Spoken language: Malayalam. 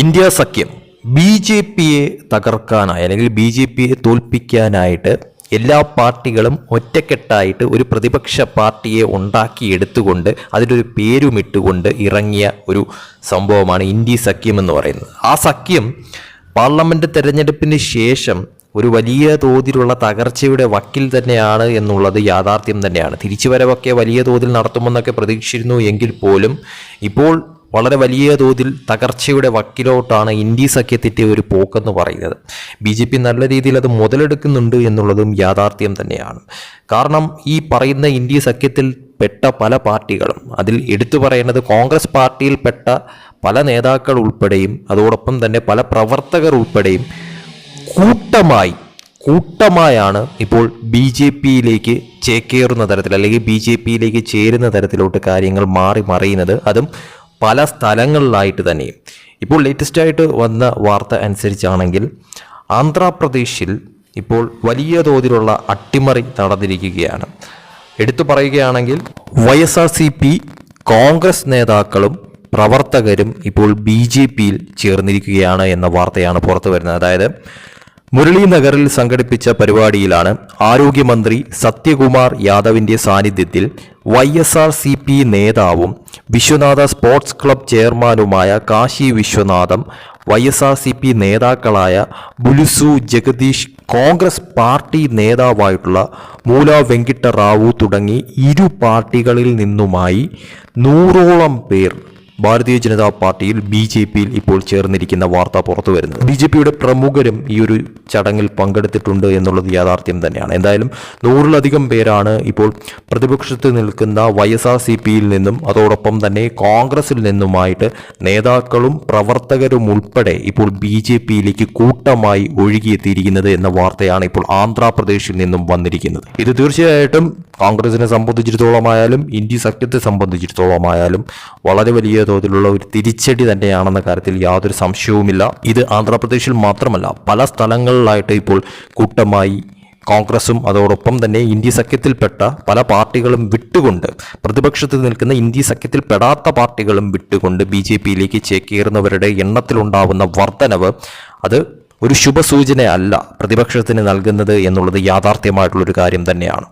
ഇന്ത്യ സഖ്യം ബി ജെ പിയെ തകർക്കാനായി അല്ലെങ്കിൽ ബി ജെ പിയെ തോൽപ്പിക്കാനായിട്ട് എല്ലാ പാർട്ടികളും ഒറ്റക്കെട്ടായിട്ട് ഒരു പ്രതിപക്ഷ പാർട്ടിയെ ഉണ്ടാക്കിയെടുത്തുകൊണ്ട് അതിലൊരു പേരുമിട്ടുകൊണ്ട് ഇറങ്ങിയ ഒരു സംഭവമാണ് ഇന്ത്യ സഖ്യം എന്ന് പറയുന്നത്. ആ സഖ്യം പാർലമെന്റ് തെരഞ്ഞെടുപ്പിന് ശേഷം ഒരു വലിയ തോതിലുള്ള തകർച്ചയുടെ വക്കിൽ തന്നെയാണ് എന്നുള്ളത് യാഥാർത്ഥ്യം തന്നെയാണ്. തിരിച്ചുവരവൊക്കെ വലിയ തോതിൽ നടത്തുമെന്നൊക്കെ പ്രതീക്ഷിച്ചിരുന്നു എങ്കിൽ പോലും ഇപ്പോൾ വളരെ വലിയ തോതിൽ തകർച്ചയുടെ വക്കിലോട്ടാണ് ഇന്ത്യ സഖ്യത്തിന്റെ ഒരു പോക്കെന്ന് പറയുന്നത്. ബി ജെ പി നല്ല രീതിയിൽ അത് മുതലെടുക്കുന്നുണ്ട് എന്നുള്ളതും യാഥാർത്ഥ്യം തന്നെയാണ്. കാരണം ഈ പറയുന്ന ഇന്ത്യ സഖ്യത്തിൽ പെട്ട പല പാർട്ടികളും അതിൽ എടുത്തു പറയുന്നത് കോൺഗ്രസ് പാർട്ടിയിൽപ്പെട്ട പല നേതാക്കൾ ഉൾപ്പെടെയും അതോടൊപ്പം തന്നെ പല പ്രവർത്തകർ ഉൾപ്പെടെയും കൂട്ടമായി കൂട്ടമായാണ് ഇപ്പോൾ ബി ജെ പിയിലേക്ക് ചേക്കേറുന്ന തരത്തിൽ അല്ലെങ്കിൽ ബി ജെ പിയിലേക്ക് ചേരുന്ന തരത്തിലോട്ട് കാര്യങ്ങൾ മാറി മറിയുന്നത്. അതും പല സ്ഥലങ്ങളിലായിട്ട് തന്നെയും ഇപ്പോൾ ലേറ്റസ്റ്റ് ആയിട്ട് വന്ന വാർത്ത അനുസരിച്ചാണെങ്കിൽ ആന്ധ്രാപ്രദേശിൽ ഇപ്പോൾ വലിയ തോതിലുള്ള അട്ടിമറി നടന്നിരിക്കുകയാണ്. എടുത്തു പറയുകയാണെങ്കിൽ Y S R C P Congress നേതാക്കളും പ്രവർത്തകരും ഇപ്പോൾ ബി ജെ പിയിൽ ചേർന്നിരിക്കുകയാണ് എന്ന വാർത്തയാണ് പുറത്തു വരുന്നത്. അതായത് മുരളി നഗറിൽ സംഘടിപ്പിച്ച പരിപാടിയിലാണ് ആരോഗ്യമന്ത്രി സത്യകുമാർ യാദവിന്റെ സാന്നിധ്യത്തിൽ Y S R C P നേതാവും വിശ്വനാഥ സ്പോർട്സ് ക്ലബ് ചെയർമാനുമായ Kasi Viswanatham Y S R C P നേതാക്കളായ ബുലുസു ജഗദീഷ് കോൺഗ്രസ് പാർട്ടി നേതാവായിട്ടുള്ള മൂല വെങ്കിട്ട റാവു തുടങ്ങി ഇരു പാർട്ടികളിൽ നിന്നുമായി നൂറോളം പേർ ഭാരതീയ ജനതാ പാർട്ടിയിൽ ബി ജെ പിയിൽ ഇപ്പോൾ ചേർന്നിരിക്കുന്ന വാർത്ത പുറത്തു വരുന്നത്. ബി ജെ പിയുടെ പ്രമുഖരും ഈ ഒരു ചടങ്ങിൽ പങ്കെടുത്തിട്ടുണ്ട് എന്നുള്ളത് യാഥാർത്ഥ്യം തന്നെയാണ്. എന്തായാലും നൂറിലധികം പേരാണ് ഇപ്പോൾ പ്രതിപക്ഷത്ത് നിൽക്കുന്ന വൈ എസ് ആർ സി പിയിൽ നിന്നും അതോടൊപ്പം തന്നെ കോൺഗ്രസിൽ നിന്നുമായിട്ട് നേതാക്കളും പ്രവർത്തകരും ഉൾപ്പെടെ ഇപ്പോൾ ബി ജെ പിയിലേക്ക് കൂട്ടമായി ഒഴുകിയെത്തിയിരിക്കുന്നത് എന്ന വാർത്തയാണ് ഇപ്പോൾ ആന്ധ്രാപ്രദേശിൽ നിന്നും വന്നിരിക്കുന്നത്. ഇത് തീർച്ചയായിട്ടും കോൺഗ്രസിനെ സംബന്ധിച്ചിടത്തോളമായാലും ഇന്ത്യ സഖ്യത്തെ സംബന്ധിച്ചിടത്തോളമായാലും വളരെ വലിയ തോതിലുള്ള ഒരു തിരിച്ചടി തന്നെയാണെന്ന കാര്യത്തിൽ യാതൊരു സംശയവുമില്ല. ഇത് ആന്ധ്രാപ്രദേശിൽ മാത്രമല്ല പല സ്ഥലങ്ങളിലായിട്ട് ഇപ്പോൾ കൂട്ടമായി കോൺഗ്രസും അതോടൊപ്പം തന്നെ ഇന്ത്യ സഖ്യത്തിൽപ്പെട്ട പല പാർട്ടികളും വിട്ടുകൊണ്ട് പ്രതിപക്ഷത്തിൽ നിൽക്കുന്ന ഇന്ത്യ സഖ്യത്തിൽ പെടാത്ത പാർട്ടികളും വിട്ടുകൊണ്ട് ബി ജെ പിയിലേക്ക് ചേക്കേറുന്നവരുടെ എണ്ണത്തിലുണ്ടാവുന്ന വർധനവ് അത് ഒരു ശുഭസൂചന അല്ല പ്രതിപക്ഷത്തിന് നൽകുന്നത് എന്നുള്ളത് യാഥാർത്ഥ്യമായിട്ടുള്ളൊരു കാര്യം തന്നെയാണ്.